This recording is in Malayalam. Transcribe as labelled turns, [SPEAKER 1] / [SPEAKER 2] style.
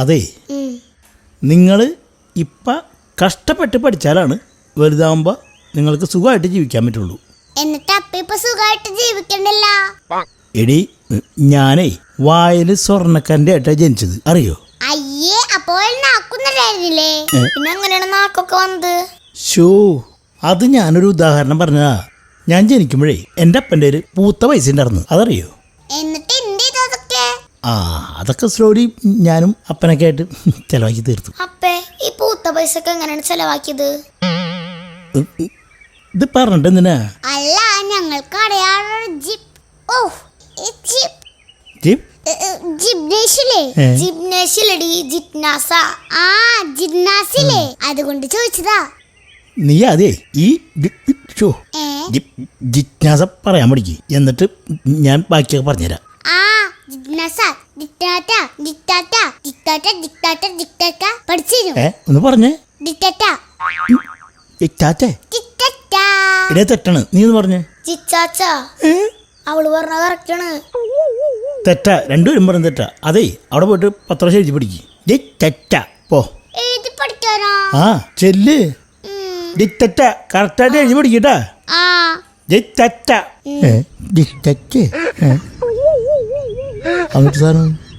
[SPEAKER 1] അതെ. നിങ്ങൾ ഇപ്പം കഷ്ടപ്പെട്ട് പഠിച്ചാലാണ് വലുതാവുമ്പോൾ നിങ്ങൾക്ക് സുഖമായിട്ട് ജീവിക്കാൻ പറ്റുള്ളൂ.
[SPEAKER 2] എന്നിട്ട് അപ്പ സുഖമായിട്ട് ജീവിക്കണ്ടല്ല
[SPEAKER 1] എടി ഞാനേ വായിൽ സ്വർണക്കന്റെ ആയിട്ടാണ് ജനിച്ചത്. അറിയോ?
[SPEAKER 2] അയ്യേ അപ്പോൾ പിന്നെ നാക്കൊക്കെ വന്നത്?
[SPEAKER 1] ഷോ അത് ഞാനൊരു ഉദാഹരണം പറഞ്ഞതാ. ഞാൻ ജനിക്കുമ്പോഴേ എന്റെ അപ്പന്റെ ഒരു പൂത്ത പൈസ ഉണ്ടായിരുന്നു. അതറിയോ?
[SPEAKER 2] എന്നിട്ട്
[SPEAKER 1] ആ അതൊക്കെ സ്ലോലി ഞാനും അപ്പനൊക്കെ ആയിട്ട് ചെലവാക്കി തീർത്തു.
[SPEAKER 2] അപ്പേ ഈ പൂത്ത പൈസ ഒക്കെ എങ്ങനെയാണ് ചെലവാക്കിയത്?
[SPEAKER 1] ഇത് പറഞ്ഞിട്ട് എന്തിനാ?
[SPEAKER 2] അല്ല ഞങ്ങൾക്ക് അറിയാനുള്ള ജിപ്പ് ഓ ഈ ജിപ്പ്
[SPEAKER 1] ജീപ്പ്
[SPEAKER 2] ജിംനേഷ്യല്ലേ? ജിംനേഷ്യലടി ജിജ്ഞാസ ആ ജിജ്ഞാസില്ലേ അതുകൊണ്ട് ചോദിച്ചതാ.
[SPEAKER 1] നീ അതേ ഈ ജിജ്ഞാസ പറയാൻ പഠിക്ക്. എന്നിട്ട് ഞാൻ ബാക്കിയൊക്കെ പറഞ്ഞുതരാം.
[SPEAKER 2] ആ ജിജ്ഞാസ ഡിക്ടാറ്റ ഡിക്ടാറ്റ ഡിക്ടാറ്റ ഡിക്ടാറ്റ പഠിച്ചിരുന്നു?
[SPEAKER 1] ഏ ഒന്ന് പറഞ്ഞേ.
[SPEAKER 2] ഡിക്ടാറ്റ
[SPEAKER 1] ചാച്ചേ
[SPEAKER 2] ഡിക്ടാറ്റ
[SPEAKER 1] ഇടേ തെറ്റാണ്. നീ ഒന്ന് പറഞ്ഞേ.
[SPEAKER 2] ജിച്ചാച്ച അവൾ പറഞ്ഞ കറക്റ്റാണ്.
[SPEAKER 1] തെറ്റാ. രണ്ടുപേരും പറഞ്ഞ തെറ്റാ. അതെ അവിടെ പോയിട്ട് പത്ത് വർഷം എഴുതി പഠിക്ക്. ഡി തെറ്റ. പോ.
[SPEAKER 2] എഴുതി പഠിക്കാനോ?
[SPEAKER 1] ആ ചെല്ല്.
[SPEAKER 2] ഉം.
[SPEAKER 1] ഡി തെറ്റ. കറക്റ്റായിട്ട് എഴുതി പഠിക്കട്ടാ
[SPEAKER 2] ആ.
[SPEAKER 1] ഡി തെറ്റ. ഡി തെറ്റ്. Há muitos.